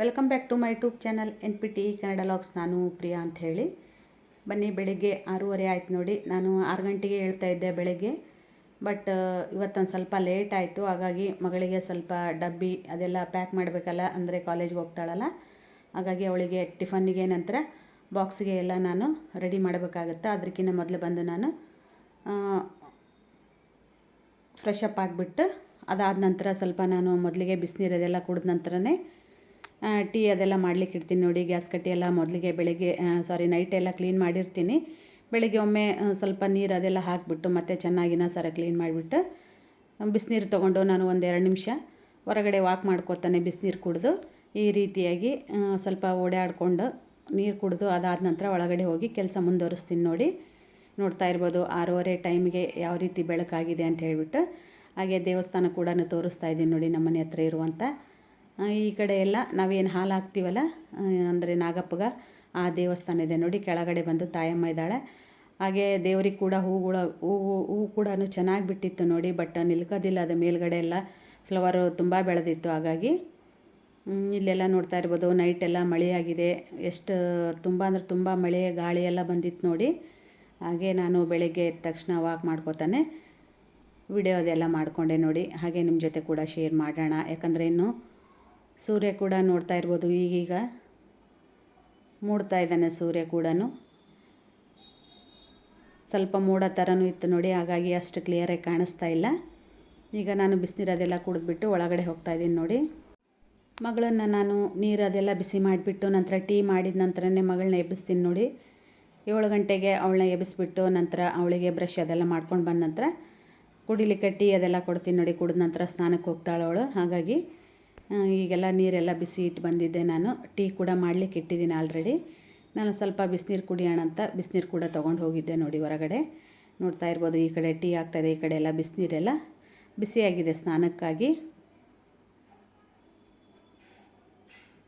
Welcome back to my YouTube channel N P T Kannada logs. ನಾನು ಪ್ರಿಯಾ ಅಂತ ಹೇಳಿ. ಬನ್ನಿ, ಬೆಳಿಗ್ಗೆ ಆರೂವರೆ ಆಯ್ತು ನೋಡಿ. ನಾನು ಆರು ಗಂಟೆಗೆ ಹೇಳ್ತಾ ಇದ್ದೆ ಬೆಳಗ್ಗೆ. ಬಟ್, ಇವತ್ತೊಂದು ಸ್ವಲ್ಪ ಲೇಟ್ ಆಯಿತು. ಹಾಗಾಗಿ ಮಗಳಿಗೆ ಸ್ವಲ್ಪ ಡಬ್ಬಿ ಅದೆಲ್ಲ ಪ್ಯಾಕ್ ಮಾಡಬೇಕಲ್ಲ, ಅಂದರೆ ಕಾಲೇಜ್ಗೆ ಹೋಗ್ತಾಳಲ್ಲ. ಹಾಗಾಗಿ ಅವಳಿಗೆ ಟಿಫನ್ನಿಗೆ ನಂತರ ಬಾಕ್ಸಿಗೆ ಎಲ್ಲ ನಾನು ರೆಡಿ ಮಾಡಬೇಕಾಗತ್ತೆ. ಅದಕ್ಕಿಂತ ಮೊದಲು ಬಂದು ನಾನು ಫ್ರೆಶ್ ಅಪ್ ಆಗಿಬಿಟ್ಟು ಅದಾದ ನಂತರ ಸ್ವಲ್ಪ ನಾನು ಮೊದಲಿಗೆ ಬಿಸಿನೀರು ಅದೆಲ್ಲ ಕುಡಿದ ನಂತರನೇ ಟೀ ಅದೆಲ್ಲ ಮಾಡ್ಲಿಕ್ಕೆ ಇಡ್ತೀನಿ ನೋಡಿ, ಗ್ಯಾಸ್ ಕಟ್ಟಿ ಎಲ್ಲ ಮೊದಲಿಗೆ ಬೆಳಗ್ಗೆ ಸಾರಿ ನೈಟ್ ಎಲ್ಲ ಕ್ಲೀನ್ ಮಾಡಿರ್ತೀನಿ. ಬೆಳಗ್ಗೆ ಒಮ್ಮೆ ಸ್ವಲ್ಪ ನೀರು ಅದೆಲ್ಲ ಹಾಕಿಬಿಟ್ಟು ಮತ್ತೆ ಚೆನ್ನಾಗಿನ ಸರ ಕ್ಲೀನ್ ಮಾಡಿಬಿಟ್ಟು, ಬಿಸಿನೀರು ತೊಗೊಂಡು ನಾನು ಒಂದೆರಡು ನಿಮಿಷ ಹೊರಗಡೆ ವಾಕ್ ಮಾಡ್ಕೊತಾನೆ ಬಿಸಿನೀರು ಕುಡಿದು. ಈ ರೀತಿಯಾಗಿ ಸ್ವಲ್ಪ ಓಡಾಡಿಕೊಂಡು ನೀರು ಕುಡಿದು ಅದಾದ ನಂತರ ಒಳಗಡೆ ಹೋಗಿ ಕೆಲಸ ಮುಂದುವರಿಸ್ತೀನಿ ನೋಡಿ. ನೋಡ್ತಾ ಇರ್ಬೋದು ಆರೂವರೆ ಟೈಮಿಗೆ ಯಾವ ರೀತಿ ಬೆಳಕಾಗಿದೆ ಅಂತ ಹೇಳಿಬಿಟ್ಟು. ಹಾಗೆ ದೇವಸ್ಥಾನ ಕೂಡ ತೋರಿಸ್ತಾ ಇದ್ದೀನಿ ನೋಡಿ ನಮ್ಮನೆ ಹತ್ರ ಇರುವಂಥ ಈ ಕಡೆ ಎಲ್ಲ ನಾವೇನು ಹಾಲು ಹಾಕ್ತೀವಲ್ಲ ಅಂದರೆ ನಾಗಪ್ಪಗ, ಆ ದೇವಸ್ಥಾನ ಇದೆ ನೋಡಿ, ಕೆಳಗಡೆ ಬಂದು ತಾಯಮ್ಮ ಇದ್ದಾಳೆ. ಹಾಗೆ ದೇವ್ರಿಗೆ ಕೂಡ ಹೂಗಳ ಹೂವು ಹೂವು ಕೂಡ ಚೆನ್ನಾಗಿ ಬಿಟ್ಟಿತ್ತು ನೋಡಿ, ಬಟ್ ನಿಲ್ಕೋದಿಲ್ಲ, ಅದು ಮೇಲ್ಗಡೆ ಎಲ್ಲ ಫ್ಲವರು ತುಂಬ ಬೆಳೆದಿತ್ತು ಹಾಗಾಗಿ. ಇಲ್ಲೆಲ್ಲ ನೋಡ್ತಾ ಇರ್ಬೋದು ನೈಟ್ ಎಲ್ಲ ಮಳೆಯಾಗಿದೆ, ಎಷ್ಟು ತುಂಬ ಅಂದರೆ ತುಂಬ ಮಳೆ, ಗಾಳಿ ಎಲ್ಲ ಬಂದಿತ್ತು ನೋಡಿ. ಹಾಗೆ ನಾನು ಬೆಳಗ್ಗೆ ಎದ್ದ ತಕ್ಷಣ ವಾಕ್ ಮಾಡ್ಕೋತಾನೆ ವಿಡಿಯೋ ಅದೆಲ್ಲ ಮಾಡಿಕೊಂಡೆ ನೋಡಿ. ಹಾಗೆ ನಿಮ್ಮ ಜೊತೆ ಕೂಡ ಶೇರ್ ಮಾಡೋಣ, ಯಾಕಂದರೆ ಇನ್ನು ಸೂರ್ಯ ಕೂಡ ನೋಡ್ತಾ ಇರ್ಬೋದು. ಈಗೀಗ ಮೂಡ್ತಾ ಇದ್ದಾನೆ ಸೂರ್ಯ ಕೂಡ ಸ್ವಲ್ಪ ಮೂಡ ಥರನೂ ಇತ್ತು ನೋಡಿ, ಹಾಗಾಗಿ ಅಷ್ಟು ಕ್ಲಿಯರಾಗಿ ಕಾಣಿಸ್ತಾ ಇಲ್ಲ. ಈಗ ನಾನು ಬಿಸಿನೀರು ಅದೆಲ್ಲ ಕುಡಿದ್ಬಿಟ್ಟು ಒಳಗಡೆ ಹೋಗ್ತಾ ಇದ್ದೀನಿ ನೋಡಿ. ಮಗಳನ್ನು ನಾನು ನೀರು ಅದೆಲ್ಲ ಬಿಸಿ ಮಾಡಿಬಿಟ್ಟು ನಂತರ ಟೀ ಮಾಡಿದ ನಂತರನೇ ಮಗಳನ್ನ ಎಬ್ಬಿಸ್ತೀನಿ ನೋಡಿ. ಏಳು ಗಂಟೆಗೆ ಅವಳನ್ನ ಎಬ್ಬಿಸ್ಬಿಟ್ಟು ನಂತರ ಅವಳಿಗೆ ಬ್ರಷ್ ಅದೆಲ್ಲ ಮಾಡ್ಕೊಂಡು ಬಂದ ನಂತರ ಕುಡಿಲಿಕ್ಕೆ ಟೀ ಅದೆಲ್ಲ ಕೊಡ್ತೀನಿ ನೋಡಿ. ಕುಡಿದ ನಂತರ ಸ್ನಾನಕ್ಕೆ ಹೋಗ್ತಾಳೆ ಅವಳು. ಹಾಗಾಗಿ ಈಗೆಲ್ಲ ನೀರೆಲ್ಲ ಬಿಸಿ ಇಟ್ಟು ಬಂದಿದ್ದೆ ನಾನು. ಟೀ ಕೂಡ ಮಾಡಲಿಕ್ಕೆ ಇಟ್ಟಿದ್ದೀನಿ ಆಲ್ರೆಡಿ. ನಾನು ಸ್ವಲ್ಪ ಬಿಸಿನೀರು ಕುಡಿಯೋಣ ಅಂತ ಬಿಸಿನೀರು ಕೂಡ ತೊಗೊಂಡು ಹೋಗಿದ್ದೆ ನೋಡಿ ಹೊರಗಡೆ. ನೋಡ್ತಾ ಇರ್ಬೋದು ಈ ಕಡೆ ಟೀ ಆಗ್ತಾಯಿದೆ ಈ ಕಡೆ ಎಲ್ಲ ಬಿಸಿನೀರೆಲ್ಲ ಬಿಸಿಯಾಗಿದೆ ಸ್ನಾನಕ್ಕಾಗಿ.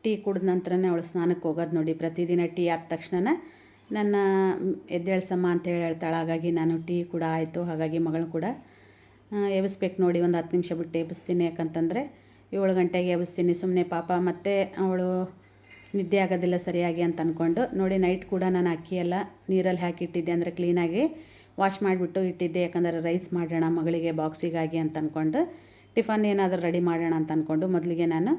ಟೀ ಕುಡಿದ ನಂತರನೇ ಅವಳು ಸ್ನಾನಕ್ಕೆ ಹೋಗೋದು ನೋಡಿ. ಪ್ರತಿದಿನ ಟೀ ಆದ ತಕ್ಷಣ ನನ್ನ ಎದ್ದೇಳ್ಸಮ್ಮ ಅಂತ ಹೇಳಿ ಹೇಳ್ತಾಳೆ, ಹಾಗಾಗಿ ನಾನು ಟೀ ಕೂಡ ಆಯಿತು, ಹಾಗಾಗಿ ಮಗಳು ಕೂಡ ಎಬ್ಬಿಸ್ಬೇಕು ನೋಡಿ. ಒಂದು ಹತ್ತು ನಿಮಿಷ ಬಿಟ್ಟು ಎಬ್ಬಿಸ್ತೀನಿ ಯಾಕಂತಂದರೆ ಏಳು ಗಂಟೆಗೆ ಎಬ್ಬಿಸ್ತೀನಿ. ಸುಮ್ಮನೆ ಪಾಪ ಮತ್ತೆ ಅವಳು ನಿದ್ದೆ ಆಗೋದಿಲ್ಲ ಸರಿಯಾಗಿ ಅಂತ ಅಂದ್ಕೊಂಡು ನೋಡಿ ನೈಟ್ ಕೂಡ ನಾನು ಅಕ್ಕಿ ಎಲ್ಲ ನೀರಲ್ಲಿ ಹಾಕಿಟ್ಟಿದ್ದೆ ಅಂದರೆ ಕ್ಲೀನಾಗಿ ವಾಶ್ ಮಾಡಿಬಿಟ್ಟು ಇಟ್ಟಿದ್ದೆ. ಯಾಕಂದರೆ ರೈಸ್ ಮಾಡೋಣ ಮಗಳಿಗೆ ಬಾಕ್ಸಿಗಾಗಿ ಅಂತ ಅಂದ್ಕೊಂಡು ಟಿಫನ್ ಏನಾದರೂ ರೆಡಿ ಮಾಡೋಣ ಅಂತ ಅಂದ್ಕೊಂಡು ಮೊದಲಿಗೆ ನಾನು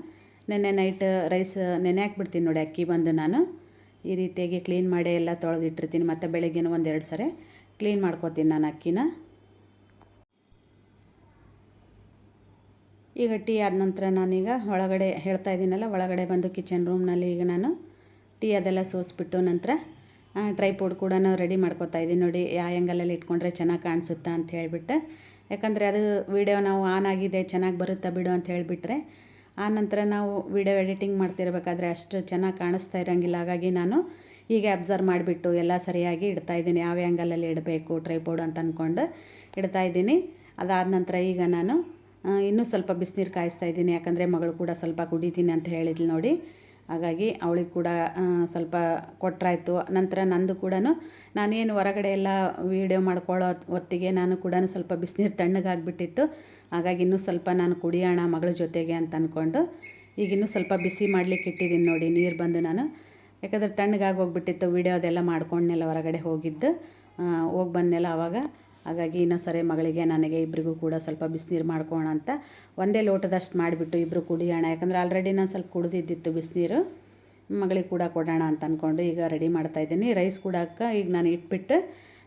ನೆನ್ನೆ ನೈಟ್ ರೈಸ್ ನೆನೆ ಹಾಕ್ಬಿಡ್ತೀನಿ ನೋಡಿ ಅಕ್ಕಿ ಬಂದು ನಾನು. ಈ ರೀತಿಯಾಗಿ ಕ್ಲೀನ್ ಮಾಡಿ ಎಲ್ಲ ತೊಳೆದಿಟ್ಟಿರ್ತೀನಿ. ಮತ್ತು ಬೆಳಗ್ಗೆನೂ ಒಂದೆರಡು ಸರಿ ಕ್ಲೀನ್ ಮಾಡ್ಕೊತೀನಿ ನಾನು ಅಕ್ಕಿನ. ಈಗ ಟೀ ಆದ ನಂತರ ನಾನೀಗ ಒಳಗಡೆ ಹೇಳ್ತಾ ಇದ್ದೀನಲ್ಲ, ಒಳಗಡೆ ಬಂದು ಕಿಚನ್ ರೂಮ್ನಲ್ಲಿ ಈಗ ನಾನು ಟೀ ಅದೆಲ್ಲ ಸೋಸಿಬಿಟ್ಟು ನಂತರ ಫ್ರೂಟ್ ಕೂಡ ರೆಡಿ ಮಾಡ್ಕೊತಾ ಇದ್ದೀನಿ ನೋಡಿ ಯಾವ ಆ್ಯಂಗಲಲ್ಲಿ ಇಟ್ಕೊಂಡ್ರೆ ಚೆನ್ನಾಗಿ ಕಾಣಿಸುತ್ತಾ ಅಂತ ಹೇಳಿಬಿಟ್ಟು. ಯಾಕಂದರೆ ಅದು ವಿಡಿಯೋ ನಾವು ಆನ್ ಆಗಿದೆ, ಚೆನ್ನಾಗಿ ಬರುತ್ತಾ ಬಿಡು ಅಂತ ಹೇಳಿಬಿಟ್ರೆ, ಆ ನಂತರ ನಾವು ವಿಡಿಯೋ ಎಡಿಟಿಂಗ್ ಮಾಡ್ತಿರ್ಬೇಕಾದ್ರೆ ಅಷ್ಟು ಚೆನ್ನಾಗಿ ಕಾಣಿಸ್ತಾ ಇರೋಂಗಿಲ್ಲ. ಹಾಗಾಗಿ ನಾನು ಹೀಗೆ ಅಬ್ಸರ್ವ್ ಮಾಡಿಬಿಟ್ಟು ಎಲ್ಲ ಸರಿಯಾಗಿ ಇಡ್ತಾ ಇದ್ದೀನಿ. ಯಾವ ಆ್ಯಂಗಲಲ್ಲಿ ಇಡಬೇಕು ಟ್ರೈಪೋಡ್ ಅಂತ ಅಂದ್ಕೊಂಡು ಇಡ್ತಾ ಇದ್ದೀನಿ. ಅದಾದ ನಂತರ ಈಗ ನಾನು ಇನ್ನೂ ಸ್ವಲ್ಪ ಬಿಸಿನೀರು ಕಾಯಿಸ್ತಾ ಇದ್ದೀನಿ, ಯಾಕಂದರೆ ಮಗಳು ಕೂಡ ಸ್ವಲ್ಪ ಕುಡಿತೀನಿ ಅಂತ ಹೇಳಿದ್ಲು ನೋಡಿ. ಹಾಗಾಗಿ ಅವಳಿಗೆ ಕೂಡ ಸ್ವಲ್ಪ ಕೊಟ್ಟರಾಯ್ತು ನಂತರ ನಂದು ಕೂಡ ನಾನೇನು ಹೊರಗಡೆ ಎಲ್ಲ ವೀಡಿಯೋ ಮಾಡ್ಕೊಳ್ಳೋ ಹೊತ್ತಿಗೆ ನಾನು ಕೂಡ ಸ್ವಲ್ಪ ಬಿಸಿನೀರು ತಣ್ಣಗಾಗ್ಬಿಟ್ಟಿತ್ತು. ಹಾಗಾಗಿ ಇನ್ನೂ ಸ್ವಲ್ಪ ನಾನು ಕುಡಿಯೋಣ ಮಗಳ ಜೊತೆಗೆ ಅಂತ ಅಂದ್ಕೊಂಡು ಈಗ ಇನ್ನೂ ಸ್ವಲ್ಪ ಬಿಸಿ ಮಾಡಲಿಕ್ಕೆ ಇಟ್ಟಿದ್ದೀನಿ ನೋಡಿ, ನೀರು ಬಂದು ನಾನು. ಯಾಕಂದರೆ ತಣ್ಣಗಾಗಿ ಹೋಗ್ಬಿಟ್ಟಿತ್ತು, ವೀಡಿಯೋ ಅದೆಲ್ಲ ಮಾಡ್ಕೊಂಡ್ನೆಲ್ಲ ಹೊರಗಡೆ ಹೋಗಿದ್ದು. ಹೋಗಿ ಬಂದನೆಲ್ಲ ಆವಾಗ ಹಾಗಾಗಿ ಇನ್ನೂ ಸರಿ ಮಗಳಿಗೆ ನನಗೆ ಇಬ್ಬರಿಗೂ ಕೂಡ ಸ್ವಲ್ಪ ಬಿಸಿನೀರು ಮಾಡ್ಕೋಣ ಅಂತ ಒಂದೇ ಲೋಟದಷ್ಟು ಮಾಡಿಬಿಟ್ಟು ಇಬ್ಬರು ಕುಡಿಯೋಣ. ಯಾಕಂದರೆ ಆಲ್ರೆಡಿ ನಾನು ಸ್ವಲ್ಪ ಕುಡಿದಿದ್ದಿತ್ತು ಬಿಸಿನೀರು. ಮಗಳಿಗೆ ಕೂಡ ಕೊಡೋಣ ಅಂತ ಅಂದ್ಕೊಂಡು ಈಗ ರೆಡಿ ಮಾಡ್ತಾಯಿದ್ದೀನಿ ರೈಸ್ ಕೂಡಕ್ಕೆ ಈಗ ನಾನು ಇಟ್ಬಿಟ್ಟು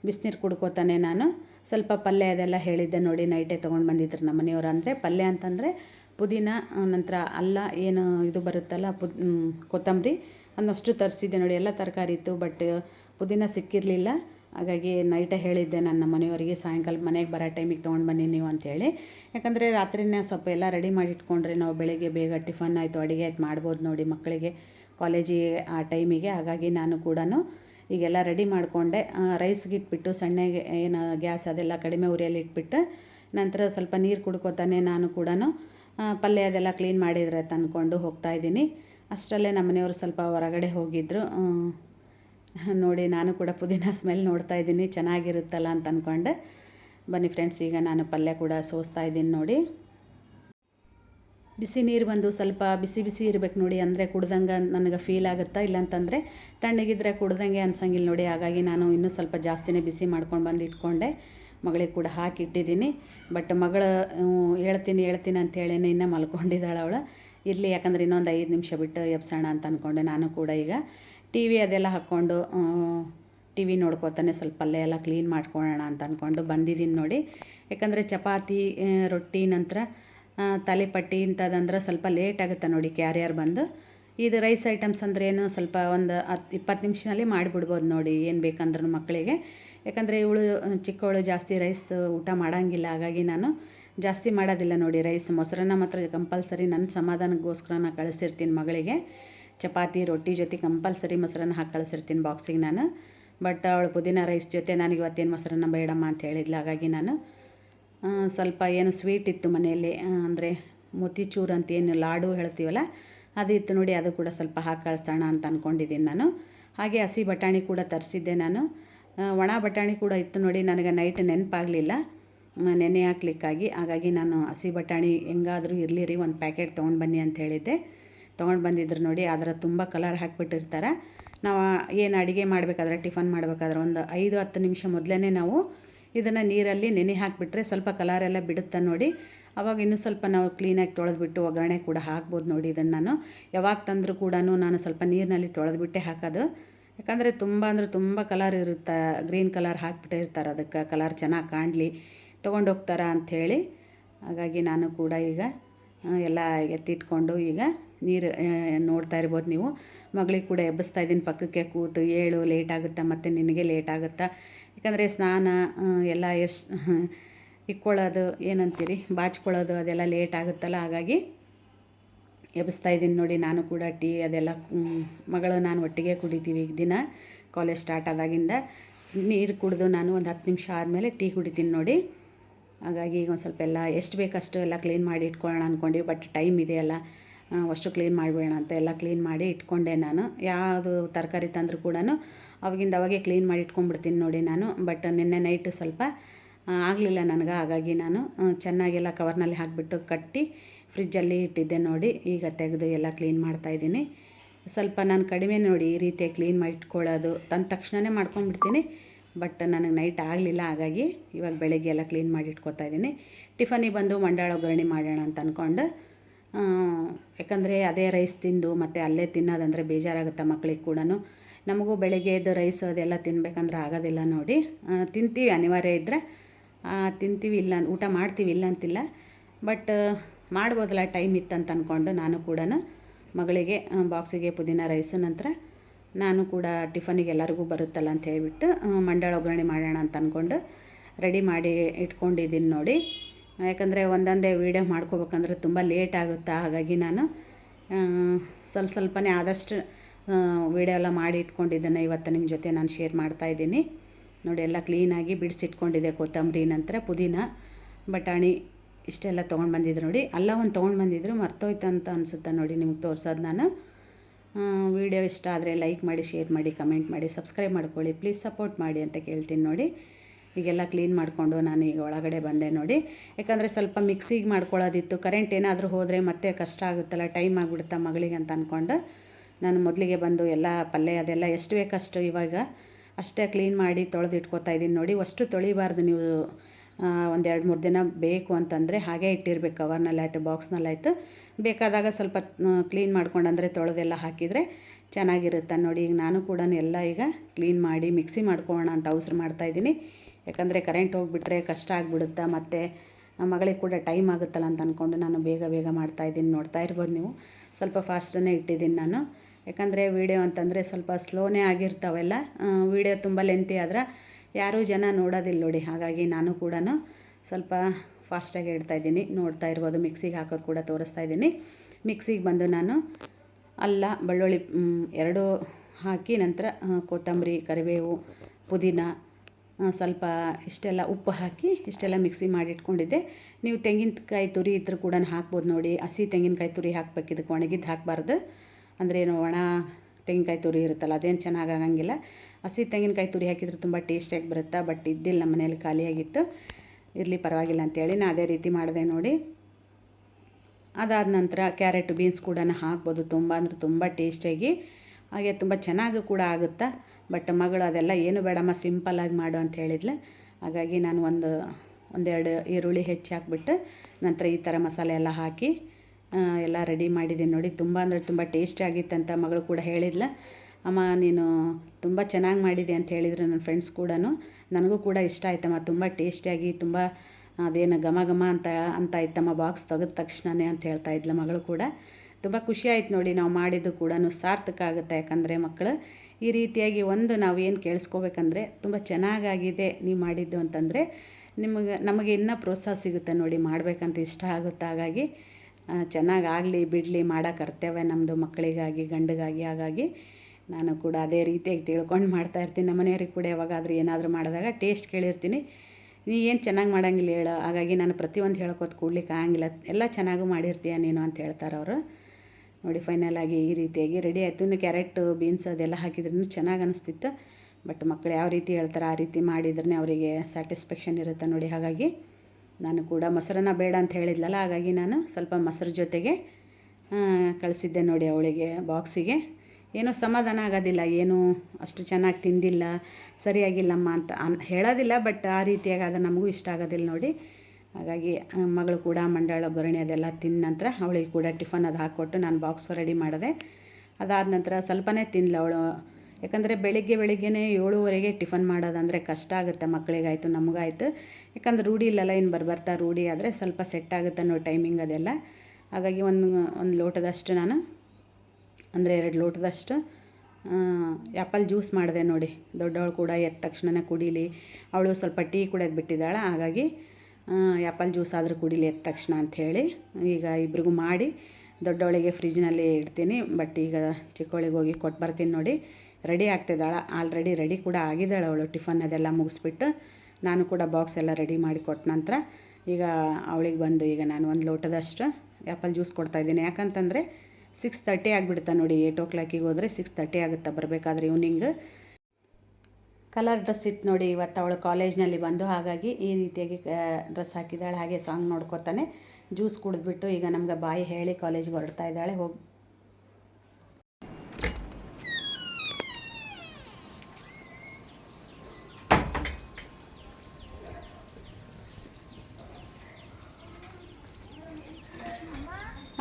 ಬಿಸಿನೀರು ಕುಡ್ಕೋತಾನೆ ನಾನು. ಸ್ವಲ್ಪ ಪಲ್ಯ ಅದೆಲ್ಲ ಹೇಳಿದ್ದೆ ನೋಡಿ ನೈಟೇ ತೊಗೊಂಡು ಬಂದಿದ್ರು ನಮ್ಮ ಮನೆಯವರು. ಅಂದರೆ ಪಲ್ಯ ಅಂತಂದರೆ ಪುದೀನ ನಂತರ ಅಲ್ಲ ಏನು ಇದು ಬರುತ್ತಲ್ಲ ಮ್, ಕೊತ್ತಂಬರಿ. ಅನ್ನಷ್ಟು ತರಿಸಿದ್ದೆ ನೋಡಿ ಎಲ್ಲ ತರಕಾರಿ ಇತ್ತು ಬಟ್ ಪುದೀನ ಸಿಕ್ಕಿರಲಿಲ್ಲ. ಹಾಗಾಗಿ ನೈಟೇ ಹೇಳಿದ್ದೆ ನನ್ನ ಮನೆಯವರಿಗೆ, ಸಾಯಂಕಾಲ ಮನೆಗೆ ಬರೋ ಟೈಮಿಗೆ ತೊಗೊಂಡು ಬನ್ನಿ ನೀವು ಅಂತೇಳಿ. ಯಾಕಂದರೆ ರಾತ್ರಿನೇ ಸ್ವಲ್ಪ ಎಲ್ಲ ರೆಡಿ ಮಾಡಿ ಇಟ್ಕೊಂಡ್ರೆ ನಾವು ಬೆಳಗ್ಗೆ ಬೇಗ ಟಿಫನ್ ಆಯಿತು, ಅಡುಗೆ ಆಯ್ತು ಮಾಡ್ಬೋದು ನೋಡಿ ಮಕ್ಕಳಿಗೆ ಕಾಲೇಜಿಗೆ ಆ ಟೈಮಿಗೆ ಹಾಗಾಗಿ ನಾನು ಕೂಡ ಈಗೆಲ್ಲ ರೆಡಿ ಮಾಡಿಕೊಂಡೆ. ರೈಸ್ಗೆ ಇಟ್ಬಿಟ್ಟು ಸಣ್ಣಗೆ ಏನು ಗ್ಯಾಸ್ ಅದೆಲ್ಲ ಕಡಿಮೆ ಉರಿಯಲ್ಲಿ ಇಟ್ಬಿಟ್ಟು ನಂತರ ಸ್ವಲ್ಪ ನೀರು ಕುಡ್ಕೋತಾನೆ ನಾನು ಕೂಡ ಪಲ್ಯ ಅದೆಲ್ಲ ಕ್ಲೀನ್ ಮಾಡಿದ್ರೆ ತಂದ್ಕೊಂಡು ಹೋಗ್ತಾಯಿದ್ದೀನಿ ಅಷ್ಟರಲ್ಲೇ ನಮ್ಮ ಮನೆಯವರು ಸ್ವಲ್ಪ ಹೊರಗಡೆ ಹೋಗಿದ್ದರು ನೋಡಿ, ನಾನು ಕೂಡ ಪುದೀನ ಸ್ಮೆಲ್ ನೋಡ್ತಾ ಇದ್ದೀನಿ. ಚೆನ್ನಾಗಿರುತ್ತಲ್ಲ ಅಂತ ಅಂದ್ಕೊಂಡೆ ಬನ್ನಿ ಫ್ರೆಂಡ್ಸ್ ಈಗ ನಾನು ಪಲ್ಯ ಕೂಡ ಸೋಸ್ತಾ ಇದ್ದೀನಿ ನೋಡಿ. ಬಿಸಿ ನೀರು ಬಂದು ಸ್ವಲ್ಪ ಬಿಸಿ ಬಿಸಿ ಇರಬೇಕು ನೋಡಿ, ಅಂದರೆ ಕುಡ್ದಂಗೆ ನನಗೆ ಫೀಲ್ ಆಗುತ್ತಾ ಇಲ್ಲಾಂತಂದರೆ ತಣ್ಣಗಿದ್ರೆ ಕುಡ್ದಂಗೆ ಅನ್ಸಂಗಿಲ್ಲ ನೋಡಿ. ಹಾಗಾಗಿ ನಾನು ಇನ್ನೂ ಸ್ವಲ್ಪ ಜಾಸ್ತಿನೇ ಬಿಸಿ ಮಾಡ್ಕೊಂಡು ಬಂದು ಇಟ್ಕೊಂಡೆ. ಮಗಳಿಗೆ ಕೂಡ ಹಾಕಿ ಇಟ್ಟಿದ್ದೀನಿ. ಬಟ್ ಮಗಳು ಹೇಳ್ತೀನಿ ಹೇಳ್ತೀನಿ ಅಂತ ಹೇಳೇನೆ ಇನ್ನೂ ಮಲ್ಕೊಂಡಿದ್ದಾಳೆ ಅವಳು. ಇರಲಿ, ಯಾಕಂದ್ರೆ ಇನ್ನೊಂದು ಐದು ನಿಮಿಷ ಬಿಟ್ಟು ಎಬ್ಸೋಣ ಅಂತ ಅಂದ್ಕೊಂಡೆ ನಾನು ಕೂಡ ಈಗ. ಟಿ ವಿ ಅದೆಲ್ಲ ಹಾಕ್ಕೊಂಡು ಟಿ ವಿ ನೋಡ್ಕೋತಾನೆ ಸ್ವಲ್ಪ ಅಲ್ಲೇ ಎಲ್ಲ ಕ್ಲೀನ್ ಮಾಡ್ಕೊಳ್ಳೋಣ ಅಂತ ಅಂದ್ಕೊಂಡು ಬಂದಿದ್ದೀನಿ ನೋಡಿ. ಯಾಕಂದರೆ ಚಪಾತಿ ರೊಟ್ಟಿ ನಂತರ ತಲೆಪಟ್ಟಿ ಇಂಥದ್ದಂದ್ರೆ ಸ್ವಲ್ಪ ಲೇಟ್ ಆಗುತ್ತೆ ನೋಡಿ ಕ್ಯಾರಿಯರ್ ಬಂದು. ಇದು ರೈಸ್ ಐಟಮ್ಸ್ ಅಂದ್ರೆ ಏನು ಸ್ವಲ್ಪ ಒಂದು ಹತ್ತು ಇಪ್ಪತ್ತು ನಿಮಿಷದಲ್ಲಿ ಮಾಡಿಬಿಡ್ಬೋದು ನೋಡಿ ಏನು ಬೇಕಂದ್ರೂ ಮಕ್ಕಳಿಗೆ. ಯಾಕಂದರೆ ಇವಳು ಚಿಕ್ಕವಳು ಜಾಸ್ತಿ ರೈಸ್ ಊಟ ಮಾಡೋಂಗಿಲ್ಲ, ಹಾಗಾಗಿ ನಾನು ಜಾಸ್ತಿ ಮಾಡೋದಿಲ್ಲ ನೋಡಿ ರೈಸ್ ಮೊಸರನ್ನ ಮಾತ್ರ ಕಂಪಲ್ಸರಿ ನನ್ನ ಸಮಾಧಾನಕ್ಕೋಸ್ಕರ ನಾನು ಕಳಿಸಿರ್ತೀನಿ ಮಗಳಿಗೆ. ಚಪಾತಿ, ರೊಟ್ಟಿ ಜೊತೆ ಕಂಪಲ್ಸರಿ ಮೊಸರನ್ನ ಹಾಕಿ ಕಳಿಸಿರ್ತೀನಿ ಬಾಕ್ಸಿಗೆ ನಾನು. ಬಟ್ ಅವಳು ಪುದೀನ ರೈಸ್ ಜೊತೆ ನನಗೆ ಇವತ್ತೇನು ಮೊಸರನ್ನ ಬೇಡಮ್ಮ ಅಂತ ಹೇಳಿದ್ಲು. ಹಾಗಾಗಿ ನಾನು ಸ್ವಲ್ಪ ಏನು ಸ್ವೀಟ್ ಇತ್ತು ಮನೆಯಲ್ಲಿ ಅಂದರೆ ಮೋತಿಚೂರ್ ಅಂತ ಏನು ಲಾಡು ಹೇಳ್ತೀವಲ್ಲ, ಅದು ಇತ್ತು ನೋಡಿ, ಅದು ಕೂಡ ಸ್ವಲ್ಪ ಹಾಕಿ ಅಂತ ಅಂದ್ಕೊಂಡಿದ್ದೀನಿ ನಾನು. ಹಾಗೆ ಹಸಿ ಬಟಾಣಿ ಕೂಡ ತರಿಸಿದ್ದೆ ನಾನು. ಒಣ ಬಟಾಣಿ ಕೂಡ ಇತ್ತು ನೋಡಿ, ನನಗೆ ನೈಟ್ ನೆನಪಾಗಲಿಲ್ಲ. ನೆನೆ ಹಾಕ್ಲಿಕ್ಕಾಗಿ. ಹಾಗಾಗಿ ನಾನು ಹಸಿ ಬಟಾಣಿ ಹೆಂಗಾದರೂ ಇರಲಿ ರೀ, ಒಂದು ಪ್ಯಾಕೆಟ್ ತೊಗೊಂಡು ಬನ್ನಿ ಅಂತ ಹೇಳಿದ್ದೆ. ತೊಗೊಂಡು ಬಂದಿದ್ರು ನೋಡಿ ಅದರ ತುಂಬ ಕಲರ್ ಹಾಕಿಬಿಟ್ಟಿರ್ತಾರೆ. ನಾವು ಏನು ಅಡುಗೆ ಮಾಡಬೇಕಾದ್ರೆ, ಟಿಫನ್ ಮಾಡಬೇಕಾದ್ರೆ ಒಂದು ಐದು, ಹತ್ತು ನಿಮಿಷ ಮೊದಲೇ ನಾವು ಇದನ್ನು ನೀರಲ್ಲಿ ನೆನೆ ಹಾಕಿಬಿಟ್ರೆ ಸ್ವಲ್ಪ ಕಲರ್ ಎಲ್ಲ ಬಿಡುತ್ತೆ ನೋಡಿ. ಅವಾಗ ಇನ್ನೂ ಸ್ವಲ್ಪ ನಾವು ಕ್ಲೀನಾಗಿ ತೊಳೆದ್ಬಿಟ್ಟು ಒಗ್ಗರಣೆ ಕೂಡ ಹಾಕ್ಬೋದು ನೋಡಿ ಇದನ್ನು ನಾನು. ಯಾವಾಗ ತಂದರೂ ಕೂಡ ನಾನು ಸ್ವಲ್ಪ ನೀರಿನಲ್ಲಿ ತೊಳೆದ್ಬಿಟ್ಟೆ ಹಾಕೋದು. ಯಾಕಂದರೆ ತುಂಬ ಅಂದರೆ ತುಂಬ ಕಲರ್ ಇರುತ್ತೆ ಗ್ರೀನ್ ಕಲರ್ ಹಾಕ್ಬಿಟ್ಟಿರ್ತಾರೆ ಅದಕ್ಕೆ ಕಲರ್ ಚೆನ್ನಾಗಿ ಕಾಣಲಿ. ತೊಗೊಂಡೋಗ್ತಾರ ಅಂಥೇಳಿ ಹಾಗಾಗಿ ನಾನು ಕೂಡ ಈಗ ಎಲ್ಲ ಎತ್ತಿಟ್ಕೊಂಡು ಈಗ ನೀರು ನೋಡ್ತಾ ಇರ್ಬೋದು ನೀವು. ಮಗಳಿಗೆ ಕೂಡ ಎಬ್ಬಿಸ್ತಾ ಇದ್ದೀನಿ, ಪಕ್ಕಕ್ಕೆ ಕೂತು. ಏಳು ಲೇಟ್ ಆಗುತ್ತಾ? ಮತ್ತು ನಿನಗೆ ಲೇಟ್ ಆಗುತ್ತಾ? ಯಾಕಂದರೆ ಸ್ನಾನ ಎಲ್ಲ ಎಷ್ಟು, ಇಕ್ಕೊಳ್ಳೋದು, ಏನಂತೀರಿ? ಬಾಚ್ಕೊಳ್ಳೋದು, ಅದೆಲ್ಲ ಲೇಟ್ ಆಗುತ್ತಲ್ಲ? ಹಾಗಾಗಿ ಎಬ್ಬಿಸ್ತಾ ಇದ್ದೀನಿ ನೋಡಿ. ನಾನು ಕೂಡ ಟೀ, ಅದೆಲ್ಲ ಮಗಳು, ನಾನು ಒಟ್ಟಿಗೆ ಕುಡಿತೀವಿ ಈಗ ದಿನ. ಕಾಲೇಜ್ ಸ್ಟಾರ್ಟ್ ಆದಾಗಿಂದ ನೀರು ಕುಡಿದು ನಾನು ಒಂದು ಹತ್ತು ನಿಮಿಷ ಆದಮೇಲೆ ಟೀ ಕುಡಿತೀನಿ ನೋಡಿ. ಹಾಗಾಗಿ ಈಗ ಒಂದು ಸ್ವಲ್ಪ ಎಲ್ಲ, ಎಷ್ಟು ಬೇಕಷ್ಟು ಎಲ್ಲ ಕ್ಲೀನ್ ಮಾಡಿ ಇಟ್ಕೊಳ್ಳೋಣ ಅಂದ್ಕೊಂಡ್ವಿ ಬಟ್ ಟೈಮ್ ಇದೆಯಲ್ಲ ಅಷ್ಟು ಕ್ಲೀನ್ ಮಾಡಬೇಡ ಅಂತ ಎಲ್ಲ ಕ್ಲೀನ್ ಮಾಡಿ ಇಟ್ಕೊಂಡೆ ನಾನು. ಯಾವುದು ತರಕಾರಿ ತಂದರೂ ಕೂಡ ಅವಾಗಿಂದ ಅವಾಗೆ ಕ್ಲೀನ್ ಮಾಡಿ ಇಟ್ಕೊಂಡ್ಬಿಡ್ತೀನಿ ನೋಡಿ ನಾನು. ಬಟ್ ನಿನ್ನೆ ನೈಟು ಸ್ವಲ್ಪ ಆಗಲಿಲ್ಲ ನನಗೆ, ಹಾಗಾಗಿ ನಾನು ಚೆನ್ನಾಗೆಲ್ಲ ಕವರ್ನಲ್ಲಿ ಹಾಕಿಬಿಟ್ಟು ಕಟ್ಟಿ ಫ್ರಿಜ್ಜಲ್ಲಿ ಇಟ್ಟಿದ್ದೆ ನೋಡಿ. ಈಗ ತೆಗೆದು ಎಲ್ಲ ಕ್ಲೀನ್ ಮಾಡ್ತಾಯಿದ್ದೀನಿ ಸ್ವಲ್ಪ ನಾನು ಕಡಿಮೆ ನೋಡಿ ಈ ರೀತಿ ಕ್ಲೀನ್ ಮಾಡಿ ಇಟ್ಕೊಳ್ಳೋದು. ತಂದ ತಕ್ಷಣವೇ ಮಾಡ್ಕೊಂಡ್ಬಿಡ್ತೀನಿ. ಬಟ್ ನನಗೆ ನೈಟ್ ಆಗಲಿಲ್ಲ, ಹಾಗಾಗಿ ಇವಾಗ ಬೆಳಗ್ಗೆ ಎಲ್ಲ ಕ್ಲೀನ್ ಮಾಡಿ ಇಟ್ಕೊತಾ ಇದ್ದೀನಿ. ಟಿಫನಿಗೆ ಬಂದು ಮಂಡಾಳ ಒಗ್ಗರಣೆ ಮಾಡೋಣ ಅಂತ ಅಂದ್ಕೊಂಡು ಯಾಕಂದರೆ ಅದೇ ರೈಸ್ ತಿಂದು ಮತ್ತು ಅಲ್ಲೇ ತಿನ್ನೋದಂದರೆ ಬೇಜಾರಾಗುತ್ತೆ ಮಕ್ಳಿಗೆ ಕೂಡ ನಮಗೂ ಬೆಳಗ್ಗೆ ಎದ್ದು ರೈಸ್ ಅದೆಲ್ಲ ತಿನ್ಬೇಕಂದ್ರೆ ಆಗೋದಿಲ್ಲ ನೋಡಿ. ತಿಂತೀವಿ ಅನಿವಾರ್ಯ ಇದ್ದರೆ ತಿಂತೀವಿ ಇಲ್ಲ ಊಟ ಮಾಡ್ತೀವಿ ಇಲ್ಲ ಅಂತಿಲ್ಲ. ಬಟ್, ಮಾಡ್ಬೋದಲ್ಲ ಟೈಮ್ ಇತ್ತಂತ ಅಂದ್ಕೊಂಡು ನಾನು ಕೂಡ ಮಗಳಿಗೆ ಬಾಕ್ಸಿಗೆ ಪುದೀನ ರೈಸು ನಂತರ ನಾನು ಕೂಡ ಟಿಫನಿಗೆ ಎಲ್ಲರಿಗೂ ಬರುತ್ತಲ್ಲ ಅಂತ ಹೇಳಿಬಿಟ್ಟು ಮಂಡಾಳ ಒಗ್ಗರಣೆ ಮಾಡೋಣ ಅಂತ ಅಂದ್ಕೊಂಡು ರೆಡಿ ಮಾಡಿ ಇಟ್ಕೊಂಡಿದ್ದೀನಿ ನೋಡಿ. ಯಾಕಂದರೆ ಒಂದೊಂದೇ ವೀಡಿಯೋ ಮಾಡ್ಕೋಬೇಕಂದ್ರೆ ತುಂಬ ಲೇಟ್ ಆಗುತ್ತಾ? ಹಾಗಾಗಿ ನಾನು ಸ್ವಲ್ಪ ಸ್ವಲ್ಪನೇ ಆದಷ್ಟು ವೀಡಿಯೋ ಎಲ್ಲ ಮಾಡಿ ಇಟ್ಕೊಂಡಿದ್ದೇನೆ. ಇವತ್ತು ನಿಮ್ಮ ಜೊತೆ ನಾನು ಶೇರ್ ಮಾಡ್ತಾಯಿದ್ದೀನಿ ನೋಡಿ, ಎಲ್ಲ ಕ್ಲೀನಾಗಿ ಬಿಡಿಸಿಟ್ಕೊಂಡಿದ್ದೆ ಕೊತ್ತಂಬರಿ ನಂತರ ಪುದೀನ, ಬಟಾಣಿ, ಇಷ್ಟೆಲ್ಲ ತೊಗೊಂಡು ಬಂದಿದ್ರು ನೋಡಿ. ಅಲ್ಲ, ಒಂದು ತೊಗೊಂಡು ಬಂದಿದ್ರು, ಮರ್ತೋಯ್ತು ಅಂತ ಅನಿಸುತ್ತೆ ನೋಡಿ ನಿಮ್ಗೆ ತೋರ್ಸೋದು ನಾನು. ವಿಡಿಯೋ ಇಷ್ಟ ಆದರೆ ಲೈಕ್ ಮಾಡಿ ಶೇರ್ ಮಾಡಿ ಕಮೆಂಟ್ ಮಾಡಿ ಸಬ್ಸ್ಕ್ರೈಬ್ ಮಾಡ್ಕೊಳ್ಳಿ. ಪ್ಲೀಸ್ ಸಪೋರ್ಟ್ ಮಾಡಿ ಅಂತ ಕೇಳ್ತೀನಿ ನೋಡಿ. ಈಗೆಲ್ಲ ಕ್ಲೀನ್ ಮಾಡಿಕೊಂಡು ನಾನು ಈಗ ಒಳಗಡೆ ಬಂದೆ ನೋಡಿ. ಯಾಕಂದರೆ ಸ್ವಲ್ಪ ಮಿಕ್ಸಿಗೆ ಮಾಡ್ಕೊಳ್ಳೋದಿತ್ತು. ಕರೆಂಟ್ ಏನಾದರೂ ಹೋದರೆ ಮತ್ತೆ ಕಷ್ಟ ಆಗುತ್ತಲ್ಲ ಟೈಮ್ ಆಗಿಬಿಡುತ್ತಾ ಮಗಳಿಗೆ ಅಂತ ಅಂದ್ಕೊಂಡು ನಾನು ಮೊದಲಿಗೆ ಬಂದು ಎಲ್ಲ ಪಲ್ಯ ಅದೆಲ್ಲ ಎಷ್ಟು ಬೇಕಷ್ಟು ಇವಾಗ ಅಷ್ಟೇ ಕ್ಲೀನ್ ಮಾಡಿ ತೊಳೆದು ಇಟ್ಕೊತಾ ಇದ್ದೀನಿ ನೋಡಿ. ಅಷ್ಟು ತೊಳಿಬಾರ್ದು ನೀವು ಒಂದೆರಡು ಮೂರು ದಿನ ಬೇಕು ಅಂತಂದರೆ ಹಾಗೆ ಇಟ್ಟಿರ್ಬೇಕು ಕವರ್ನಲ್ಲಾಯಿತು ಬಾಕ್ಸ್ನಲ್ಲಾಯಿತು ಬೇಕಾದಾಗ ಸ್ವಲ್ಪ ಕ್ಲೀನ್ ಮಾಡ್ಕೊಂಡು ಅಂದರೆ ತೊಳೆದೆಲ್ಲ ಹಾಕಿದರೆ ಚೆನ್ನಾಗಿರುತ್ತೆ ನೋಡಿ. ಈಗ ನಾನು ಕೂಡ ಎಲ್ಲ ಈಗ ಕ್ಲೀನ್ ಮಾಡಿ ಮಿಕ್ಸಿ ಮಾಡ್ಕೊಳ್ಳೋಣ ಅಂತ ಅವಸರ ಮಾಡ್ತಾಯಿದ್ದೀನಿ ಯಾಕಂದರೆ ಕರೆಂಟ್ ಹೋಗಿಬಿಟ್ರೆ ಕಷ್ಟ ಆಗಿಬಿಡುತ್ತಾ, ಮತ್ತು ಮಗಳಿಗೆ ಕೂಡ ಟೈಮ್ ಆಗುತ್ತಲ್ಲ ಅಂತ ಅಂದ್ಕೊಂಡು ನಾನು ಬೇಗ ಬೇಗ ಮಾಡ್ತಾಯಿದ್ದೀನಿ ನೋಡ್ತಾ ಇರ್ಬೋದು ನೀವು. ಸ್ವಲ್ಪ ಫಾಸ್ಟನ್ನೇ ಇಟ್ಟಿದ್ದೀನಿ ನಾನು. ಯಾಕಂದರೆ ವೀಡಿಯೋ ಅಂತಂದರೆ ಸ್ವಲ್ಪ ಸ್ಲೋನೇ ಆಗಿರ್ತಾವೆಲ್ಲ ವೀಡಿಯೋ ತುಂಬ ಲೆಂತಿ ಆದ್ರೆ ಯಾರೂ ಜನ ನೋಡೋದಿಲ್ಲ ನೋಡಿ. ಹಾಗಾಗಿ ನಾನು ಕೂಡ ಸ್ವಲ್ಪ ಫಾಸ್ಟಾಗಿ ಇಡ್ತಾಯಿದ್ದೀನಿ ನೋಡ್ತಾ ಇರ್ಬೋದು ಮಿಕ್ಸಿಗೆ ಹಾಕೋದು ಕೂಡ ತೋರಿಸ್ತಾ ಇದ್ದೀನಿ. ಮಿಕ್ಸಿಗೆ ಬಂದು ನಾನು ಅಲ್ಲ, ಬೆಳ್ಳುಳ್ಳಿ ಎರಡು ಹಾಕಿ ನಂತರ ಕೊತ್ತಂಬರಿ, ಕರಿಬೇವು, ಪುದೀನ ಸ್ವಲ್ಪ ಇಷ್ಟೆಲ್ಲ ಉಪ್ಪು ಹಾಕಿ ಇಷ್ಟೆಲ್ಲ ಮಿಕ್ಸಿ ಮಾಡಿಟ್ಕೊಂಡಿದ್ದೆ ನೀವು ತೆಂಗಿನಕಾಯಿ ತುರಿ ಇದ್ರೂ ಕೂಡ ಹಾಕ್ಬೋದು ನೋಡಿ. ಹಸಿ ತೆಂಗಿನಕಾಯಿ ತುರಿ ಹಾಕ್ಬೇಕು. ಇದಕ್ಕೆ ಒಣಗಿದ್ದು ಹಾಕಬಾರ್ದು. ಅಂದರೆ ಏನು ಒಣ ತೆಂಗಿನಕಾಯಿ ತುರಿ ಇರುತ್ತಲ್ಲ, ಅದೇನು ಚೆನ್ನಾಗಿ ಆಗಂಗಿಲ್ಲ. ಹಸಿ ತೆಂಗಿನಕಾಯಿ ತುರಿ ಹಾಕಿದ್ರೆ ತುಂಬ ಟೇಸ್ಟಿಯಾಗಿ ಬರುತ್ತಾ? ಬಟ್ ಇದ್ದಿಲ್ಲ, ನಮ್ಮ ಮನೇಲಿ ಖಾಲಿಯಾಗಿತ್ತು ಇರಲಿ ಪರವಾಗಿಲ್ಲ ಅಂತೇಳಿ ನಾನು ಅದೇ ರೀತಿ ಮಾಡಿದೆ ನೋಡಿ. ಅದಾದ ನಂತರ ಕ್ಯಾರೆಟ್ ಬೀನ್ಸ್ ಕೂಡ ಹಾಕ್ಬೋದು. ತುಂಬ ಅಂದರೆ ತುಂಬ ಟೇಸ್ಟಿಯಾಗಿ. ಹಾಗೆ ತುಂಬ ಚೆನ್ನಾಗಿ ಕೂಡ ಆಗುತ್ತಾ? ಬಟ್ ಮಗಳು ಅದೆಲ್ಲ ಏನು ಬೇಡಮ್ಮ ಸಿಂಪಲ್ಲಾಗಿ ಮಾಡು ಅಂತ ಹೇಳಿದ್ಲೆ. ಹಾಗಾಗಿ ನಾನು ಒಂದು, ಒಂದೆರಡು ಈರುಳ್ಳಿ ಹೆಚ್ಚಿ ಹಾಕ್ಬಿಟ್ಟು ನಂತರ ಈ ಥರ ಮಸಾಲೆ ಎಲ್ಲ ಹಾಕಿ ಎಲ್ಲ ರೆಡಿ ಮಾಡಿದ್ದೀನಿ ನೋಡಿ. ತುಂಬ ಅಂದರೆ ತುಂಬ ಟೇಸ್ಟಿ ಆಗಿತ್ತಂತ ಮಗಳು ಕೂಡ ಹೇಳಿದ್ಲು. ಅಮ್ಮ, ನೀನು ತುಂಬ ಚೆನ್ನಾಗಿ ಮಾಡಿದೆ ಅಂತ ಹೇಳಿದ್ರು ನನ್ನ ಫ್ರೆಂಡ್ಸ್ ಕೂಡ ನನಗೂ ಕೂಡ ಇಷ್ಟ ಆಯ್ತಮ್ಮ, ತುಂಬ ಟೇಸ್ಟಿಯಾಗಿ ತುಂಬ ಅದೇನು ಘಮ ಘಮ ಅಂತ ಅಂತ ಇತ್ತಮ್ಮ ಬಾಕ್ಸ್ ತೆಗೆದ ತಕ್ಷಣವೇ ಅಂತ ಹೇಳ್ತಾ ಇದ್ಲು ಮಗಳು ಕೂಡ. ತುಂಬ ಖುಷಿ ಆಯ್ತು ನೋಡಿ, ನಾವು ಮಾಡಿದ್ದು ಕೂಡ ಸಾರ್ಥಕ ಆಗುತ್ತೆ ಯಾಕಂದರೆ ಮಕ್ಕಳು ಈ ರೀತಿಯಾಗಿ ಒಂದು ನಾವು ಏನು ಕೇಳಿಸ್ಕೋಬೇಕಂದ್ರೆ ತುಂಬ ಚೆನ್ನಾಗಾಗಿದೆ ನೀವು ಮಾಡಿದ್ದು ಅಂತಂದರೆ ನಿಮಗೆ, ನಮಗೆ ಇನ್ನೂ ಪ್ರೋತ್ಸಾಹ ಸಿಗುತ್ತೆ ನೋಡಿ ಮಾಡಬೇಕಂತ ಇಷ್ಟ ಆಗುತ್ತೆ. ಹಾಗಾಗಿ ಚೆನ್ನಾಗಿ ಆಗಲಿ ಬಿಡಲಿ ಮಾಡೋ ಕರ್ತವ್ಯ ನಮ್ಮದು ಮಕ್ಕಳಿಗಾಗಿ, ಗಂಡಿಗಾಗಿ. ಹಾಗಾಗಿ ನಾನು ಕೂಡ ಅದೇ ರೀತಿಯಾಗಿ ತಿಳ್ಕೊಂಡು ಮಾಡ್ತಾ ಇರ್ತೀನಿ. ನಮ್ಮ ಮನೆಯವ್ರಿಗೆ ಕೂಡ ಯಾವಾಗಾದ್ರೂ ಏನಾದರೂ ಮಾಡಿದಾಗ ಟೇಸ್ಟ್ ಕೇಳಿರ್ತೀನಿ. ನೀ ಏನು ಚೆನ್ನಾಗಿ ಮಾಡೋಂಗಿಲ್ಲ ಹೇಳೋ. ಹಾಗಾಗಿ ನಾನು ಪ್ರತಿಯೊಂದು ಹೇಳ್ಕೊತ ಕೂಡ್ಲಿಕ್ಕೆ ಆಗಂಗಿಲ್ಲ. ಎಲ್ಲ ಚೆನ್ನಾಗೂ ಮಾಡಿರ್ತೀಯ ನೀನು ಅಂತ ಹೇಳ್ತಾರೆ ಅವರು ನೋಡಿ ಫೈನಲ್ ಆಗಿ ಈ ರೀತಿಯಾಗಿ ರೆಡಿ ಆಯಿತು. ಇನ್ನು ಕ್ಯಾರೆಟ್ ಬೀನ್ಸ್ ಅದೆಲ್ಲ ಹಾಕಿದ್ರೂ ಚೆನ್ನಾಗಿ ಅನಿಸ್ತಿತ್ತು. ಬಟ್ ಮಕ್ಕಳು ಯಾವ ರೀತಿ ಹೇಳ್ತಾರೆ ಆ ರೀತಿ ಮಾಡಿದ್ರೆ ಅವರಿಗೆ ಸ್ಯಾಟಿಸ್ಫ್ಯಾಕ್ಷನ್ ಇರುತ್ತೆ ನೋಡಿ. ಹಾಗಾಗಿ ನಾನು ಕೂಡ ಮೊಸರನ್ನ ಬೇಡ ಅಂತ ಹೇಳಿದ್ಲಲ್ಲ, ಹಾಗಾಗಿ ನಾನು ಸ್ವಲ್ಪ ಮೊಸರು ಜೊತೆಗೆ ಕಳಿಸಿದ್ದೆ ನೋಡಿ ಅವಳಿಗೆ ಬಾಕ್ಸಿಗೆ ಏನೋ ಸಮಾಧಾನ ಆಗೋದಿಲ್ಲ, ಏನು ಅಷ್ಟು ಚೆನ್ನಾಗಿ ತಿಂದಿಲ್ಲ, ಸರಿಯಾಗಿಲ್ಲಮ್ಮ ಅಂತ ಅನ್ ಹೇಳೋದಿಲ್ಲ ಬಟ್ ಆ ರೀತಿಯಾಗಿ ಅದು ನಮಗೂ ಇಷ್ಟ ಆಗೋದಿಲ್ಲ ನೋಡಿ. ಹಾಗಾಗಿ ಮಗಳು ಕೂಡ ಮಂಡಾಳ ಒಗ್ಗರಣೆ ಅದೆಲ್ಲ ತಿಂದ ನಂತರ ಅವಳಿಗೆ ಕೂಡ ಟಿಫನ್ ಅದು ಹಾಕ್ಕೊಟ್ಟು ನಾನು ಬಾಕ್ಸ್ ರೆಡಿ ಮಾಡಿದೆ. ಅದಾದ ನಂತರ ಸ್ವಲ್ಪನೇ ತಿನ್ಲ ಅವಳು. ಯಾಕಂದರೆ ಬೆಳಿಗ್ಗೆ ಬೆಳಿಗ್ಗೆನೇ ಏಳುವರೆಗೆ ಟಿಫನ್ ಮಾಡೋದಂದರೆ ಕಷ್ಟ ಆಗುತ್ತೆ, ಮಕ್ಕಳಿಗಾಯಿತು, ನಮಗಾಯಿತು. ಯಾಕಂದ್ರೆ ರೂಢಿ ಇಲ್ಲಲ್ಲ ಇನ್ನು ಬರ್ಬರ್ತಾ ರೂಢಿ ಆದರೆ ಸ್ವಲ್ಪ ಸೆಟ್ ಆಗುತ್ತೆ ಅನ್ನೋ ಟೈಮಿಂಗ್ ಅದೆಲ್ಲ. ಹಾಗಾಗಿ ಒಂದು ಒಂದು ಲೋಟದಷ್ಟು ನಾನು, ಅಂದರೆ ಎರಡು ಲೋಟದಷ್ಟು ಆ್ಯಪಲ್ ಜ್ಯೂಸ್ ಮಾಡಿದೆ ನೋಡಿ. ದೊಡ್ಡವಳು ಕೂಡ ಎದ್ದ ತಕ್ಷಣನೇ ಕುಡೀಲಿ. ಅವಳು ಸ್ವಲ್ಪ ಟೀ ಕುಡಿಯೋದು ಬಿಟ್ಟಿದ್ದಾಳೆ. ಹಾಗಾಗಿ ಆ್ಯಪಲ್ ಜ್ಯೂಸ್ ಆದರೂ ಕುಡಿಲಿ ಎದ್ದ ತಕ್ಷಣ ಅಂಥೇಳಿ ಈಗ ಇಬ್ರಿಗೂ ಮಾಡಿ ದೊಡ್ಡವಳಿಗೆ ಫ್ರಿಜ್ನಲ್ಲಿ ಇಡ್ತೀನಿ. ಬಟ್ ಈಗ ಚಿಕ್ಕವಳಿಗೆ ಹೋಗಿ ಕೊಟ್ಟು ಬರ್ತೀನಿ ನೋಡಿ. ರೆಡಿ ಆಗ್ತಿದ್ದಾಳೆ. ಆಲ್ರೆಡಿ ರೆಡಿ ಕೂಡ ಆಗಿದ್ದಾಳೆ ಅವಳು ಟಿಫನ್ ಅದೆಲ್ಲ ಮುಗಿಸ್ಬಿಟ್ಟು. ನಾನು ಕೂಡ ಬಾಕ್ಸ್ ಎಲ್ಲ ರೆಡಿ ಮಾಡಿ ಕೊಟ್ಟ ನಂತರ ಈಗ ಅವಳಿಗೆ ಬಂದು ಈಗ ನಾನು ಒಂದು ಲೋಟದಷ್ಟು ಆ್ಯಪಲ್ ಜ್ಯೂಸ್ ಕೊಡ್ತಾಯಿದ್ದೀನಿ ಯಾಕಂತಂದರೆ ಸಿಕ್ಸ್ ತರ್ಟಿ ಆಗಿಬಿಡ್ತಾ ನೋಡಿ ಏಯ್ಟ್ ಓ ಕ್ಲಾಕಿಗೆ ಹೋದರೆ ಸಿಕ್ಸ್ ತರ್ಟಿ ಆಗುತ್ತೆ ಬರಬೇಕಾದ್ರೆ ಈವ್ನಿಂಗ್ ಕಲರ್ ಡ್ರೆಸ್ ಇತ್ತು ನೋಡಿ, ಇವತ್ತು ಅವಳು ಕಾಲೇಜ್ನಲ್ಲಿ ಬಂದು, ಹಾಗಾಗಿ ಈ ರೀತಿಯಾಗಿ ಡ್ರೆಸ್ ಹಾಕಿದ್ದಾಳೆ, ಹಾಗೆ ಸಾಂಗ್ ನೋಡ್ಕೊತಾನೆ. ಜ್ಯೂಸ್ ಕುಡಿದ್ಬಿಟ್ಟು ಈಗ ನಮ್ಗೆ ಬಾಯಿ ಹೇಳಿ ಕಾಲೇಜ್ಗೆ ಹೊರಡ್ತಾ ಇದ್ದಾಳೆ. ಹೋಗಿ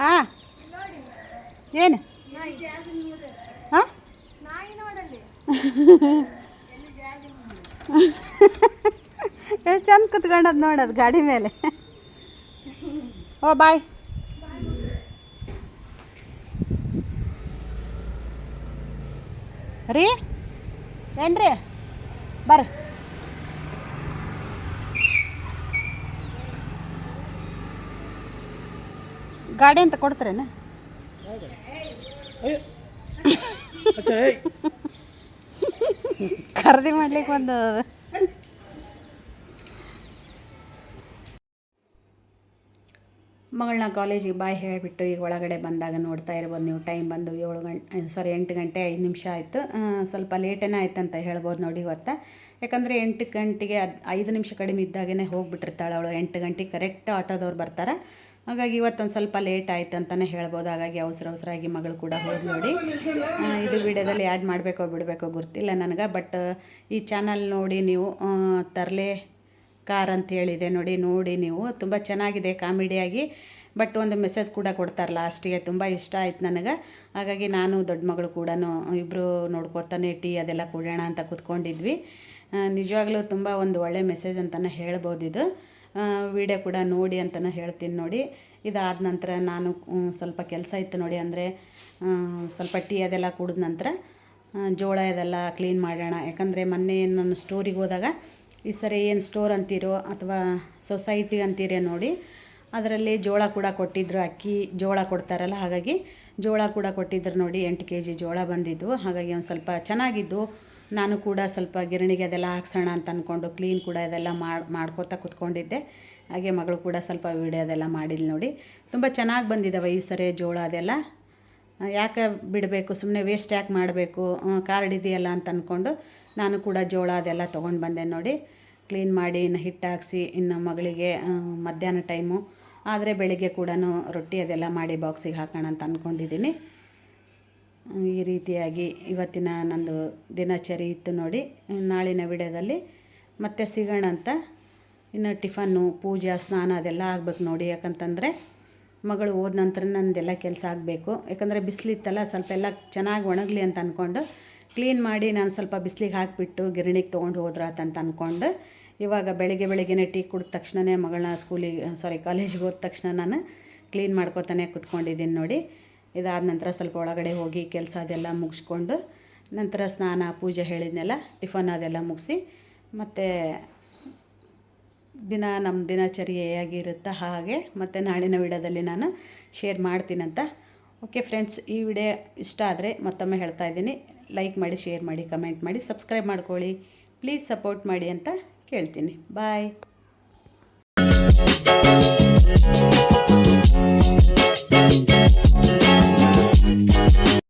ಹಾಂ ಏನು ಹಾಂ ಎಷ್ಟು ಕುತ್ಕೊಂಡದ್ ನೋಡೋದು ಗಾಡಿ ಮೇಲೆ. ಓ ಬಾಯ್. ರೀ? ಏನ್ರಿ? ಬರ್ರಿ ಗಾಡಿ ಅಂತ ಕೊಡ್ತೀರೇನ? ಖರೀದಿ ಮಾಡ್ಲಿಕ್ಕೆ ಒಂದು ಮಗಳನ್ನ ಕಾಲೇಜಿಗೆ ಬಾಯ್ ಹೇಳಿಬಿಟ್ಟು ಈಗ ಒಳಗಡೆ ಬಂದಾಗ ನೋಡ್ತಾ ಇರ್ಬೋದು ನೀವು ಟೈಮ್ ಬಂದು ಏಳು ಗಂಟೆ ಸಾರಿ ಎಂಟು ಗಂಟೆ ಐದು ನಿಮಿಷ ಆಯಿತು. ಸ್ವಲ್ಪ ಲೇಟೇನೇ ಆಯ್ತು ಅಂತ ಹೇಳ್ಬೋದು ನೋಡಿ ಇವತ್ತು. ಯಾಕಂದರೆ ಎಂಟು ಗಂಟೆಗೆ ಅದು ಐದು ನಿಮಿಷ ಕಡಿಮೆ ಇದ್ದಾಗೇ ಹೋಗಿಬಿಟ್ಟಿರ್ತಾಳೆ ಅವಳು. ಎಂಟು ಗಂಟೆಗೆ ಕರೆಕ್ಟ್ ಆಟೋದವ್ರು ಬರ್ತಾರೆ. ಹಾಗಾಗಿ ಇವತ್ತೊಂದು ಸ್ವಲ್ಪ ಲೇಟ್ ಆಯ್ತು ಅಂತಲೇ ಹೇಳ್ಬೋದು. ಹಾಗಾಗಿ ಅವಸರ ಅವಸರಾಗಿ ಮಗಳು ಕೂಡ ಹೋಗಿ ನೋಡಿ. ಇದು ವಿಡಿಯೋದಲ್ಲಿ ಆ್ಯಡ್ ಮಾಡಬೇಕೋ ಬಿಡಬೇಕೋ ಗೊತ್ತಿಲ್ಲ ನನಗೆ. ಬಟ್ ಈ ಚಾನಲ್ ನೋಡಿ ನೀವು ತರಲೆ ಕಾರ್ ಅಂತ ಹೇಳಿದೆ. ನೋಡಿ ನೋಡಿ ನೀವು. ತುಂಬ ಚೆನ್ನಾಗಿದೆ ಕಾಮಿಡಿಯಾಗಿ. ಬಟ್ ಒಂದು ಮೆಸೇಜ್ ಕೂಡ ಕೊಡ್ತಾರೆ ಲಾಸ್ಟಿಗೆ ತುಂಬ ಇಷ್ಟ ಆಯ್ತು ನನಗೆ. ಹಾಗಾಗಿ ನಾನು ದೊಡ್ಡ ಮಗಳು ಕೂಡ ಇಬ್ಬರು ನೋಡ್ಕೊತಾನೆ ಟೀ ಅದೆಲ್ಲ ಕುಡಿಯೋಣ ಅಂತ ಕೂತ್ಕೊಂಡಿದ್ವಿ. ನಿಜವಾಗ್ಲೂ ತುಂಬ ಒಂದು ಒಳ್ಳೆ ಮೆಸೇಜ್ ಅಂತಲೇ ಹೇಳ್ಬೋದು ಇದು. ವಿಡಿಯೋ ಕೂಡ ನೋಡಿ ಅಂತಲೇ ಹೇಳ್ತೀನಿ ನೋಡಿ. ಇದಾದ ನಂತರ ನಾನು ಸ್ವಲ್ಪ ಕೆಲಸ ಇತ್ತು ನೋಡಿ ಅಂದರೆ ಸ್ವಲ್ಪ ಟೀ ಅದೆಲ್ಲ ಕುಡಿದ ನಂತರ ಜೋಳ ಇದೆಲ್ಲ ಕ್ಲೀನ್ ಮಾಡೋಣ. ಯಾಕಂದರೆ ಮೊನ್ನೆ ನಾನು ಸ್ಟೋರಿಗೆ ಹೋದಾಗ ಈ ಸರಿ ಏನು ಸ್ಟೋರ್ ಅಂತೀರೋ ಅಥವಾ ಸೊಸೈಟಿ ಅಂತೀರೋ ನೋಡಿ. ಅದರಲ್ಲಿ ಜೋಳ ಕೂಡ ಕೊಟ್ಟಿದ್ದರು ಅಕ್ಕಿ, ಜೋಳ ಕೊಡ್ತಾರಲ್ಲ, ಹಾಗಾಗಿ ಜೋಳ ಕೂಡ ಕೊಟ್ಟಿದ್ರು ನೋಡಿ. ಎಂಟು ಕೆ ಜಿ ಜೋಳ ಬಂದಿದ್ದು. ಹಾಗಾಗಿ ಒಂದು ಸ್ವಲ್ಪ ಚೆನ್ನಾಗಿದ್ದು. ನಾನು ಕೂಡ ಸ್ವಲ್ಪ ಗಿರಣಿಗೆ ಅದೆಲ್ಲ ಹಾಕ್ಸೋಣ ಅಂತ ಅಂದ್ಕೊಂಡು ಕ್ಲೀನ್ ಕೂಡ ಇದೆಲ್ಲ ಮಾಡಿ, ಮಾಡ್ಕೋತಾ ಕುತ್ಕೊಂಡಿದ್ದೆ. ಹಾಗೆ ಮಗಳು ಕೂಡ ಸ್ವಲ್ಪ ವೀಡಿಯೋ ಅದೆಲ್ಲ ಮಾಡಿಲ್ಲ ನೋಡಿ. ತುಂಬ ಚೆನ್ನಾಗಿ ಬಂದಿದ್ದಾವೆ ಈ ಸರಿ ಜೋಳ ಅದೆಲ್ಲ. ಯಾಕೆ ಬಿಡಬೇಕು? ಸುಮ್ಮನೆ ವೇಸ್ಟ್ ಯಾಕೆ ಮಾಡಬೇಕು? ಕಾರ್ಡ್ ಇದೆಯಲ್ಲ ಅಂತ ಅಂದ್ಕೊಂಡು ನಾನು ಕೂಡ ಜೋಳ ಅದೆಲ್ಲ ತೊಗೊಂಡು ಬಂದೆ ನೋಡಿ. ಕ್ಲೀನ್ ಮಾಡಿ ಇನ್ನು ಹಿಟ್ಟು ಹಾಕ್ಸಿ ಇನ್ನು ಮಗಳಿಗೆ ಮಧ್ಯಾಹ್ನ ಟೈಮು ಆದರೆ ಬೆಳಿಗ್ಗೆ ಕೂಡ ರೊಟ್ಟಿ ಅದೆಲ್ಲ ಮಾಡಿ ಬಾಕ್ಸಿಗೆ ಹಾಕೋಣ ಅಂತ ಅಂದ್ಕೊಂಡಿದ್ದೀನಿ ಈ ರೀತಿಯಾಗಿ ಇವತ್ತಿನ ನಂದು ದಿನಚರಿ ಇತ್ತು ನೋಡಿ. ನಾಳಿನ ವಿಡಿಯೋದಲ್ಲಿ ಮತ್ತೆ ಸಿಗೋಣ ಅಂತ. ಇನ್ನು ಟಿಫನ್ನು, ಪೂಜೆ, ಸ್ನಾನ ಅದೆಲ್ಲ ಆಗ್ಬೇಕು ನೋಡಿ. ಯಾಕಂತಂದರೆ ಮಗಳು ಹೋದ ನಂತರ ನಂದೆಲ್ಲ ಕೆಲಸ ಆಗಬೇಕು. ಯಾಕಂದರೆ ಬಿಸಿಲಿತ್ತಲ್ಲ, ಸ್ವಲ್ಪ ಎಲ್ಲ ಚೆನ್ನಾಗಿ ಒಣಗಲಿ ಅಂತ ಅಂದ್ಕೊಂಡು ಕ್ಲೀನ್ ಮಾಡಿ ನಾನು ಸ್ವಲ್ಪ ಬಿಸಿಲಿಗೆ ಹಾಕಿಬಿಟ್ಟು ಗಿರಣಿಗೆ ತೊಗೊಂಡು ಹೋದ್ರಾತಂತ ಅಂದ್ಕೊಂಡು ಇವಾಗ ಬೆಳಿಗ್ಗೆ ಬೆಳಿಗ್ಗೆನೇ ಟೀ ಕುಡಿದ ತಕ್ಷಣವೇ ಮಗಳನ್ನ ಸ್ಕೂಲಿಗೆ ಸಾರಿ ಕಾಲೇಜಿಗೆ ಹೋದ ತಕ್ಷಣ ನಾನು ಕ್ಲೀನ್ ಮಾಡ್ಕೊತಾನೆ ಕುತ್ಕೊಂಡಿದ್ದೀನಿ ನೋಡಿ. ಇದಾದ ನಂತರ ಸ್ವಲ್ಪ ಒಳಗಡೆ ಹೋಗಿ ಕೆಲಸ ಅದೆಲ್ಲ ಮುಗಿಸ್ಕೊಂಡು ನಂತರ ಸ್ನಾನ, ಪೂಜೆ ಹೇಳಿದ್ನೆಲ್ಲ, ಟಿಫನ್ ಅದೆಲ್ಲ ಮುಗಿಸಿ ಮತ್ತು ದಿನ ನಮ್ಮ ದಿನಚರಿ ಹಾಗೆ ಮತ್ತು ನಾಳಿನ ವಿಡಿಯೋದಲ್ಲಿ ನಾನು ಶೇರ್ ಮಾಡ್ತೀನಂತ ಓಕೆ ಫ್ರೆಂಡ್ಸ್, ಈ ವಿಡಿಯೋ ಇಷ್ಟ ಆದರೆ ಮತ್ತೊಮ್ಮೆ ಹೇಳ್ತಾ ಇದ್ದೀನಿ. ಲೈಕ್ ಮಾಡಿ, ಶೇರ್ ಮಾಡಿ, ಕಮೆಂಟ್ ಮಾಡಿ, ಸಬ್ಸ್ಕ್ರೈಬ್ ಮಾಡ್ಕೊಳ್ಳಿ. ಪ್ಲೀಸ್ ಸಪೋರ್ಟ್ ಮಾಡಿ ಅಂತ ಕೇಳ್ತೀನಿ. ಬಾಯ್